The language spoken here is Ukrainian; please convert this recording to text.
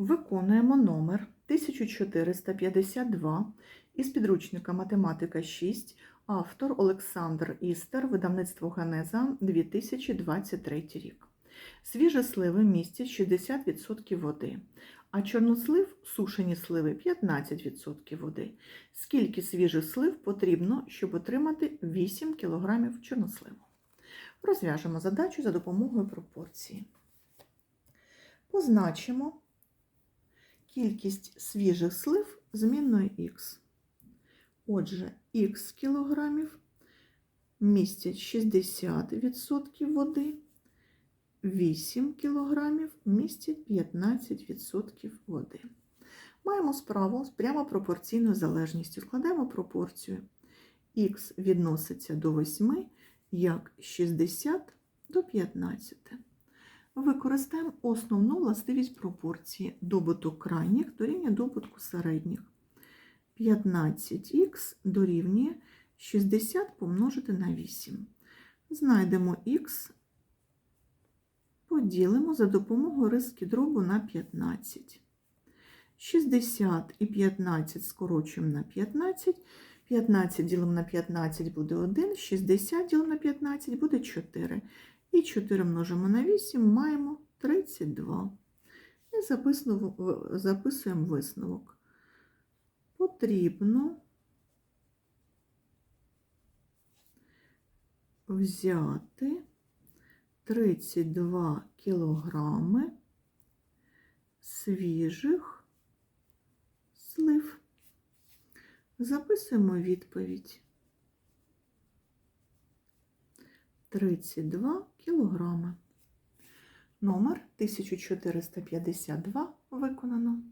Виконуємо номер 1452 із підручника Математика 6, автор Олександр Істер, видавництво Генеза 2023 рік. Свіжі сливи містять 60% води, а чорнослив сушені сливи 15% води. Скільки свіжих слив потрібно, щоб отримати 8 кг чорносливу? Розв'яжемо задачу за допомогою пропорції. Позначимо кількість свіжих слив змінною х. Отже, х кілограмів містять 60% води, 8 кілограмів містять 15% води. Маємо справу з прямо пропорційною залежністю. Складаємо пропорцію. х відноситься до 8, як 60 до 15. Використаємо основну властивість пропорції добуток крайніх дорівнює добутку середніх. 15х дорівнює 60 помножити на 8. Знайдемо х, поділимо за допомогою риски дробу на 15. 60 і 15 скорочуємо на 15. 15 ділимо на 15 буде 1, 60 ділимо на 15 буде 4. І 4 множимо на 8, маємо 32. І записуємо висновок. Потрібно взяти 32 кілограми свіжих слив. Записуємо відповідь. 32 кілограми. Номер 1452 виконано.